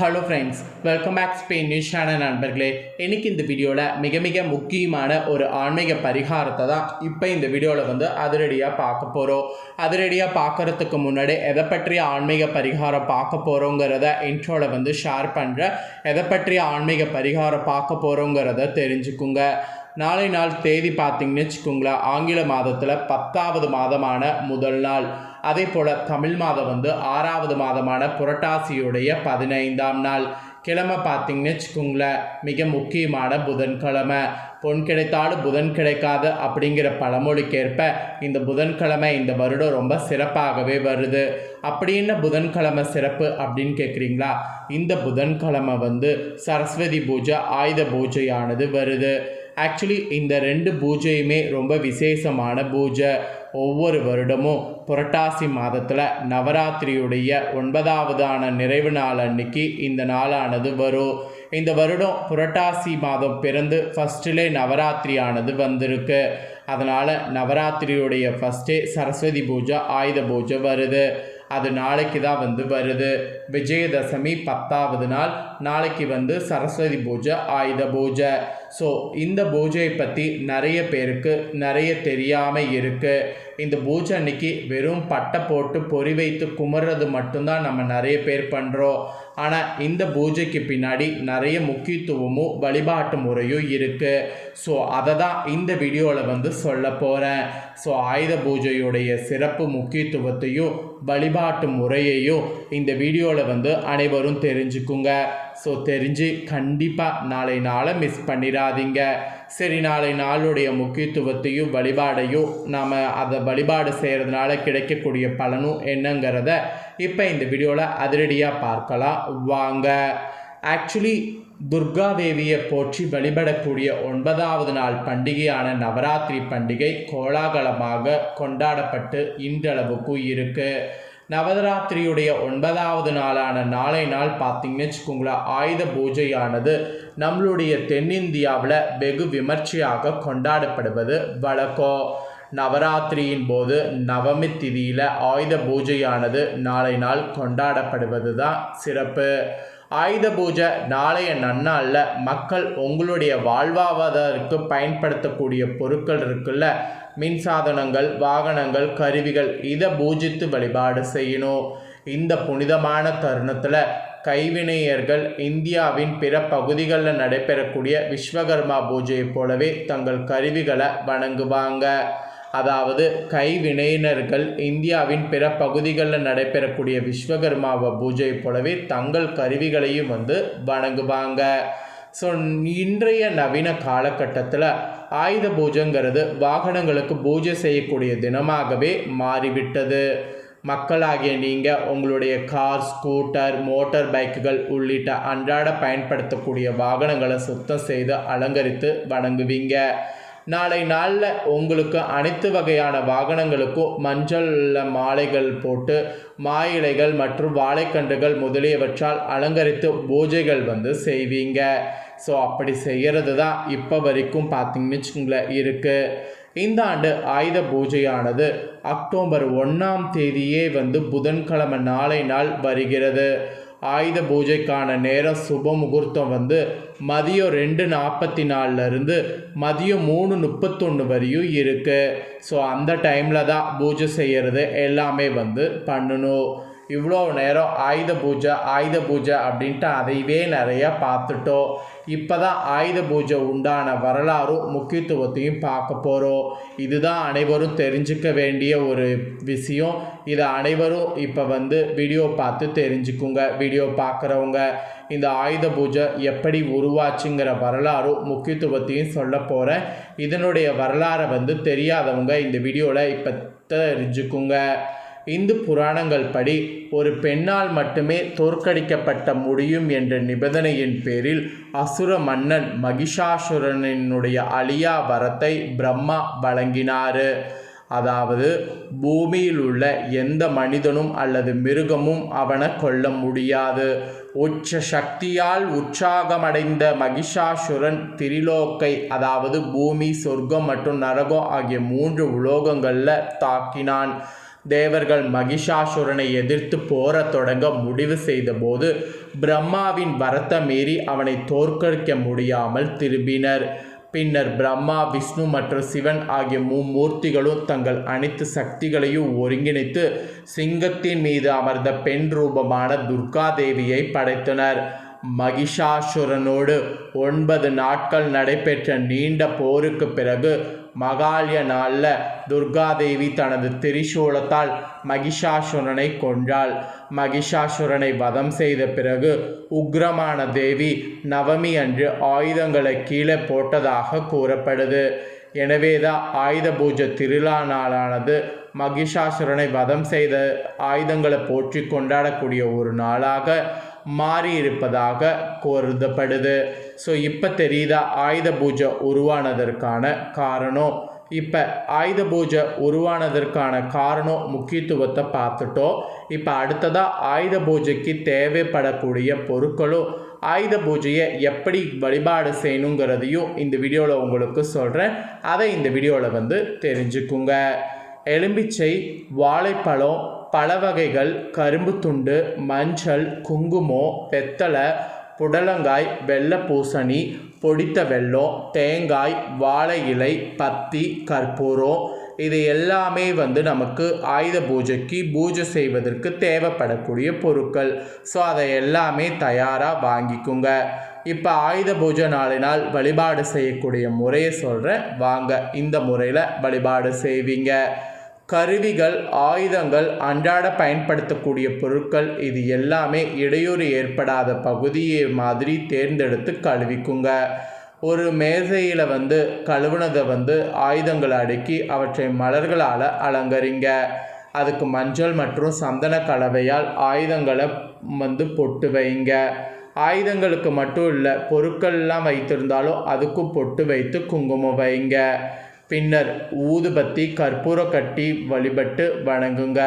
Hello friends welcome back Spain news channel நண்பர்களே. இன்றைக்கி இந்த வீடியோவில் மிக மிக முக்கியமான ஒரு ஆன்மீக பரிகாரத்தை தான் இப்போ இந்த வீடியோவில் வந்து அதிரடியாக பார்க்க போகிறோம் அதிரடியாக பார்க்கறதுக்கு முன்னாடி எதை பற்றிய ஆன்மீக பரிகாரம் பார்க்க போகிறோங்கிறத இன்ட்ரோவில் வந்து ஷேர் பண்ணுறேன் எதை பற்றிய ஆன்மீக பரிகாரம் பார்க்க போகிறோங்கிறத தெரிஞ்சுக்குங்க. நாளை நாள் தேதி பார்த்தீங்கன்னு வச்சுக்கோங்களேன் ஆங்கில மாதத்தில் பத்தாவது மாதமான முதல் நாள். அதே போல் தமிழ் மாதம் வந்து ஆறாவது மாதமான புரட்டாசியுடைய பதினைந்தாம் நாள். கிழமை பார்த்தீங்கன்னு வச்சுக்கோங்களேன் மிக முக்கியமான புதன்கிழமை. பொன் கிடைத்தாலும் புதன் கிடைக்காது அப்படிங்கிற பழமொழிக்கேற்ப இந்த புதன்கிழமை இந்த வருடம் ரொம்ப சிறப்பாகவே வருது. அப்படின்னு புதன்கிழமை சிறப்பு அப்படின்னு கேட்குறீங்களா? இந்த புதன்கிழமை வந்து சரஸ்வதி பூஜை ஆயுத பூஜையானது வருது. ஆக்சுவலி இந்த ரெண்டு பூஜையுமே ரொம்ப விசேஷமான பூஜை. ஒவ்வொரு வருடமும் புரட்டாசி மாதத்தில் நவராத்திரியுடைய ஒன்பதாவதான நிறைவு நாள் அன்னைக்கு இந்த நாளானது வரும். இந்த வருடம் புரட்டாசி மாதம் பிறந்து ஃபஸ்ட்டிலே நவராத்திரியானது வந்திருக்கு. அதனால் நவராத்திரியுடைய ஃபஸ்ட்டே சரஸ்வதி பூஜை ஆயுத பூஜை வருது. அது நாளைக்கு தான் வந்து வருது. விஜயதசமி பத்தாவது நாள். நாளைக்கு வந்து சரஸ்வதி பூஜை ஆயுத பூஜை. ஸோ இந்த பூஜையை பற்றி நிறைய பேருக்கு நிறைய தெரியாமல் இருக்குது இந்த பூஜை அன்னைக்கு வெறும் பட்டை போட்டு பொறி வைத்து குமர்றது மட்டும்தான் நம்ம நிறைய பேர் பண்ணுறோம் ஆனால் இந்த பூஜைக்கு பின்னாடி நிறைய முக்கியத்துவமும் வழிபாட்டு முறையும் இருக்குது ஸோ அதை தான் இந்த வீடியோவில் வந்து சொல்ல போகிறேன் ஸோ ஆயுத பூஜையுடைய சிறப்பு முக்கியத்துவத்தையும் வழிபாட்டு முறையையும் இந்த வீடியோவில் வந்து அனைவரும் தெரிஞ்சுக்குங்க. ஸோ தெரிஞ்சு கண்டிப்பாக நாளை நாளை மிஸ் பண்ணிடாதீங்க சரி நாளை நாளுடைய முக்கியத்துவத்தையும் வழிபாடையும் நாம் அதை வழிபாடு செய்கிறதுனால கிடைக்கக்கூடிய பலனும் என்னங்கிறத இப்போ இந்த வீடியோவில் அதிரடியாக பார்க்கலாம். வாங்க. ஆக்சுவலி துர்கா தேவியை போற்றி வழிபடக்கூடிய ஒன்பதாவது நாள் பண்டிகையான நவராத்திரி பண்டிகை கோலாகலமாக கொண்டாடப்பட்டு இன்றளவுக்கு இருக்குது நவராத்திரியுடைய ஒன்பதாவது நாளான நாளை நாள் பார்த்தீங்கன்னு வச்சுக்கோங்களேன் ஆயுத பூஜையானது நம்மளுடைய தென்னிந்தியாவில் வெகு விமர்சையாக கொண்டாடப்படுவது. வழக்கம் நவராத்திரியின் போது நவமி திதியில் ஆயுத பூஜையானது நாளை நாள் கொண்டாடப்படுவது தான் சிறப்பு. ஆயுத பூஜை நாளைய நன்னாளில் மக்கள் உங்களுடைய வாழ்வாதாரத்துக்கு பயன்படுத்தக்கூடிய பொருட்கள் இருக்குல்ல மின்சாதனங்கள் வாகனங்கள் கருவிகள் இதை பூஜித்து வழிபாடு செய்யணும். இந்த புனிதமான தருணத்தில் கைவினைஞர்கள் இந்தியாவின் பிற பகுதிகளில் நடைபெறக்கூடிய விஸ்வகர்மா பூஜையைப் போலவே தங்கள் கருவிகளை வணங்குவாங்க. அதாவது கைவினைஞர்கள் இந்தியாவின் பிற பகுதிகளில் நடைபெறக்கூடிய விஸ்வகர்மாவை பூஜை போலவே தங்கள் கருவிகளையும் வந்து வணங்குவாங்க. ஸோ இன்றைய நவீன காலகட்டத்தில் ஆயுத பூஜைங்கிறது வாகனங்களுக்கு பூஜை செய்யக்கூடிய தினமாகவே மாறிவிட்டது. மக்களாகிய நீங்கள் உங்களுடைய கார் ஸ்கூட்டர் மோட்டார் பைக்குகள் உள்ளிட்ட அன்றாட பயன்படுத்தக்கூடிய வாகனங்களை சுத்தம் செய்து அலங்கரித்து வணங்குவீங்க. நாளை நாளில் உங்களுக்கு அனைத்து வகையான வாகனங்களுக்கும் மஞ்சள் மாலைகள் போட்டு மா இலைகள் மற்றும் வாழைக்கன்றுகள் முதலியவற்றால் அலங்கரித்து பூஜைகள் வந்து செய்வீங்க. ஸோ அப்படி செய்கிறது தான் இப்போ வரைக்கும் பார்த்தீங்கன்னு வச்சுக்கோங்களேன் இருக்குது இந்த ஆண்டு ஆயுத பூஜையானது அக்டோபர் ஒன்றாம் தேதியே வந்து புதன்கிழமை நாளை நாள் வருகிறது. ஆயுத பூஜைக்கான நேரம் சுப முகூர்த்தம் வந்து மதியம் ரெண்டு நாற்பத்தி நாலுலேருந்து மதியம் மூணு முப்பத்தொன்று வரையும் இருக்குது ஸோ அந்த டைமில் தான் பூஜை செய்கிறது எல்லாமே வந்து பண்ணணும். இவ்வளோ நேரம் ஆயுத பூஜை ஆயுத பூஜை அப்படின்ட்டு அதையவே நிறையா பார்த்துட்டோம். இப்போ தான் ஆயுத பூஜை உண்டான வரலாறும் முக்கியத்துவத்தையும் பார்க்க போகிறோம் இதுதான் அனைவரும் தெரிஞ்சுக்க வேண்டிய ஒரு விஷயம். இதை அனைவரும் இப்போ வந்து வீடியோ பார்த்து தெரிஞ்சுக்குங்க. வீடியோ பார்க்குறவங்க இந்த ஆயுத பூஜை எப்படி உருவாச்சுங்கிற வரலாறும் முக்கியத்துவத்தையும் சொல்ல போகிறேன் இதனுடைய வரலாறை வந்து தெரியாதவங்க இந்த வீடியோவில் இப்போ தெரிஞ்சுக்குங்க. இந்து புராணங்கள் படி ஒரு பெண்ணால் மட்டுமே தோற்கடிக்கப்பட்ட முடியும் என்ற நிபந்தனையின் பேரில் அசுர மன்னன் மகிஷாசுரனினுடைய அழியா வரத்தை பிரம்மா வழங்கினார். அதாவது பூமியில் உள்ள எந்த மனிதனும் அல்லது மிருகமும் அவனை கொல்ல முடியாது. உச்ச சக்தியால் உற்சாகமடைந்த மகிஷாசுரன் திரிலோக்கை அதாவது பூமி சொர்க்கம் மற்றும் நரகம் ஆகிய மூன்று உலோகங்களில் தாக்கினான். தேவர்கள் மகிஷாசுரனை எதிர்த்து போரத் தொடங்க முடிவு செய்தபோது பிரம்மாவின் வரத்தை மீறி அவனை தோற்கடிக்க முடியாமல் திரும்பினர். பின்னர் பிரம்மா விஷ்ணு மற்றும் சிவன் ஆகிய மும்மூர்த்திகளும் தங்கள் அனைத்து சக்திகளையும் ஒருங்கிணைத்து சிங்கத்தின் மீது அமர்ந்த பெண் ரூபமான துர்கா தேவியை படைத்தனர். மகிஷாசுரனோடு ஒன்பது நாட்கள் நடைபெற்ற நீண்ட போருக்கு பிறகு மகாலய நாளில் துர்காதேவி தனது திரிசூலத்தால் மகிஷாசுரனை கொன்றாள். மகிஷாசுரனை வதம் செய்த பிறகு உக்ரமான தேவி நவமி அன்று ஆயுதங்களை கீழே போட்டதாக கூறப்படுது. எனவேதான் ஆயுத பூஜை திருவிழா நாளானது மகிஷாசுரனை வதம் செய்த ஆயுதங்களை போற்றி கொண்டாடக்கூடிய ஒரு நாளாக மாறி இருப்பதாக கருதப்படுது. ஸோ இப்போ தெரியுதா? ஆயுத பூஜை உருவானதற்கான காரணம். இப்போ ஆயுத பூஜை உருவானதற்கான காரணம் முக்கியத்துவத்தை பார்த்துட்டோம். இப்போ அடுத்ததாக ஆயுத பூஜைக்கு தேவைப்படக்கூடிய பொருட்களும் ஆயுத பூஜையை எப்படி வழிபாடு செய்யணுங்கிறதையும் இந்த வீடியோவில் உங்களுக்கு சொல்கிறேன் அதை இந்த வீடியோவில் வந்து தெரிஞ்சுக்குங்க. எலும்பிச்சை வாழைப்பழம் பழ வகைகள் கரும்பு துண்டு மஞ்சள் குங்குமம் வெத்தலை புடலங்காய் வெள்ளை பூசணி பொடித்த வெல்லம் தேங்காய் வாழை இலை பத்தி கற்பூரம். இது எல்லாமே வந்து நமக்கு ஆயுத பூஜைக்கு பூஜை செய்வதற்கு தேவைப்படக்கூடிய பொருட்கள். ஸோ அதை எல்லாமே தயாராக வாங்கிக்குங்க. இப்போ ஆயுத பூஜை நாளினால் வழிபாடு செய்யக்கூடிய முறையை சொல்கிறேன் வாங்க இந்த முறையில் வழிபாடு செய்வீங்க. கருவிகள் ஆயுதங்கள் அன்றாட பயன்படுத்தக்கூடிய பொருட்கள் இது எல்லாமே இடையூறு ஏற்படாத பகுதியை மாதிரி தேர்ந்தெடுத்து கழுவிக்குங்க. ஒரு மேசையில் வந்து கழுவுனதை வந்து ஆயுதங்களை அடுக்கி அவற்றை மலர்களால் அலங்கரிங்க. அதுக்கு மஞ்சள் மற்றும் சந்தன கலவையால் ஆயுதங்களை வந்து பொட்டு வைங்க. ஆயுதங்களுக்கு மட்டும் இல்லை பொருட்கள்லாம் வைத்திருந்தாலும் அதுக்கும் பொட்டு வைத்து குங்குமம் வைங்க. பின்னர் ஊதுபத்தி கற்பூர கட்டி வழிபட்டு வணங்குங்க.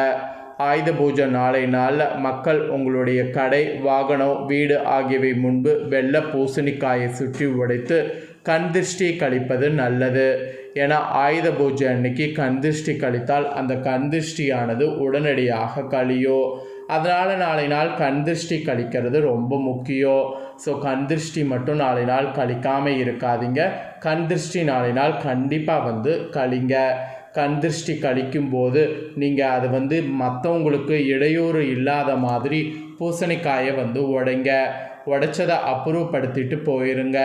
ஆயுத பூஜை நாளை நாளில் மக்கள் உங்களுடைய கடை வாகனம் வீடு ஆகியவை முன்பு வெள்ளை பூசணிக்காயை சுற்றி உடைத்து கண் திருஷ்டி கழிப்பது நல்லது. ஏன்னா ஆயுத பூஜை அன்னைக்கு கண் திருஷ்டி கழித்தால் அந்த கண் திருஷ்டியானது உடனடியாக கழியும். அதனால் நாளை நாள் கண் திருஷ்டி கழிக்கிறது ரொம்ப முக்கியம். ஸோ கண் திருஷ்டி மட்டும் நாளை நாள் கழிக்காமல் இருக்காதீங்க. கண் திருஷ்டி நாளை நாள் கண்டிப்பாக வந்து கழிங்க. கண் திருஷ்டி கழிக்கும்போது நீங்கள் அது வந்து மற்றவங்களுக்கு இடையூறு இல்லாத மாதிரி பூசணிக்காயை வந்து உடைங்க. உடைச்சதை அப்புறப்படுத்திட்டு போயிருங்க.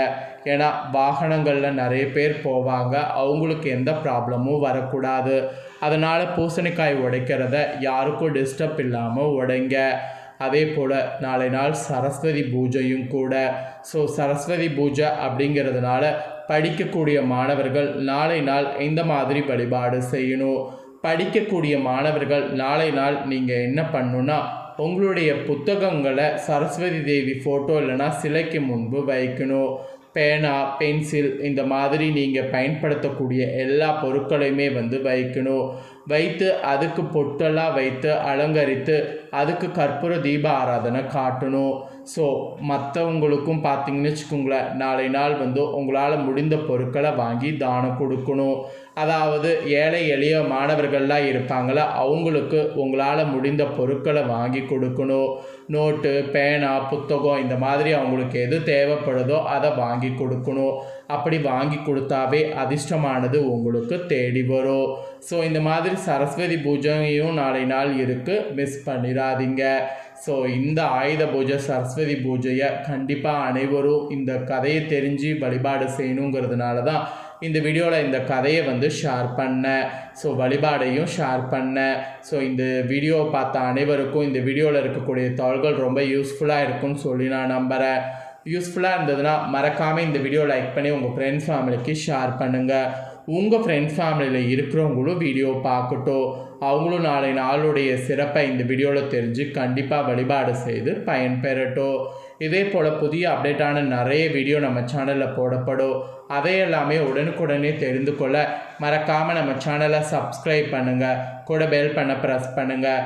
ஏன்னா வாகனங்களில் நிறைய பேர் போவாங்க. அவங்களுக்கு எந்த ப்ராப்ளமும் வரக்கூடாது. அதனால் பூசணிக்காய் உடைக்கிறத யாருக்கும் டிஸ்டர்ப் இல்லாமல் உடைங்க. அதே போல் நாளை நாள் சரஸ்வதி பூஜையும் கூட. ஸோ சரஸ்வதி பூஜை அப்படிங்கிறதுனால படிக்கக்கூடிய மாணவர்கள் நாளை நாள் இந்த மாதிரி வழிபாடு செய்யணும். படிக்கக்கூடிய மாணவர்கள் நாளை நாள் நீங்கள் என்ன பண்ணணுன்னா உங்களுடைய புத்தகங்களை சரஸ்வதி தேவி ஃபோட்டோ இல்லைன்னா சிலைக்கு முன்பு வைக்கணும். பேனா பென்சில் இந்த மாதிரி நீங்கள் பயன்படுத்தக்கூடிய எல்லா பொருட்களையுமே வந்து வைக்கணும். வைத்து அதுக்கு பொட்டெல்லாம் வைத்து அலங்கரித்து அதுக்கு கற்பூர தீப ஆராதனை காட்டணும். ஸோ மற்றவங்களுக்கும் பார்த்தீங்கன்னு வச்சுக்கோங்களேன் நாளை நாள் வந்து உங்களால் முடிந்த பொருட்களை வாங்கி தானம் கொடுக்கணும். அதாவது ஏழை எளிய மாணவர்கள்லாம் இருப்பாங்கள அவங்களுக்கு உங்களால் முடிந்த பொருட்களை வாங்கி கொடுக்கணும். நோட்டு பேனா புத்தகம் இந்த மாதிரி அவங்களுக்கு எது தேவைப்படுதோ அதை வாங்கி கொடுக்கணும். அப்படி வாங்கி கொடுத்தாவே அதிர்ஷ்டமானது உங்களுக்கு தேடி வரும். ஸோ இந்த மாதிரி சரஸ்வதி பூஜையும் நாளை நாள் இருக்குது மிஸ் பண்ணிடாதீங்க. ஸோ இந்த ஆயுத பூஜை சரஸ்வதி பூஜையை கண்டிப்பாக அனைவரும் இந்த கதையை தெரிஞ்சு வழிபாடு செய்யணுங்கிறதுனால தான் இந்த வீடியோவில் இந்த கதையை வந்து ஷேர் பண்ணேன் ஸோ வழிபாடையும் ஷேர் பண்ணேன் ஸோ இந்த வீடியோவை பார்த்த அனைவருக்கும் இந்த வீடியோவில் இருக்கக்கூடிய தாள்கள் ரொம்ப யூஸ்ஃபுல்லாக இருக்கும்னு சொல்லி நான் நம்புகிறேன் யூஸ்ஃபுல்லாக இருந்ததுன்னா மறக்காமல் இந்த வீடியோ லைக் பண்ணி உங்கள் ஃப்ரெண்ட்ஸ் ஃபேமிலிக்கு ஷேர் பண்ணுங்கள் உங்கள் ஃப்ரெண்ட்ஸ் ஃபேமிலியில் இருக்கிறவங்களும் வீடியோ பார்க்கட்டும். அவங்களும் நாளை நாளுடைய சிறப்பை இந்த வீடியோவில் தெரிஞ்சு கண்டிப்பாக வழிபாடு செய்து பயன்பெறட்டும். இதே போல் புதிய அப்டேட்டான நிறைய வீடியோ நம்ம சேனலில் போடப்படும். அதையெல்லாமே உடனுக்குடனே தெரிந்து கொள்ள மறக்காமல் நம்ம சேனலை சப்ஸ்கிரைப் பண்ணுங்கள் கூட பெல் பண்ண ப்ரெஸ் பண்ணுங்கள்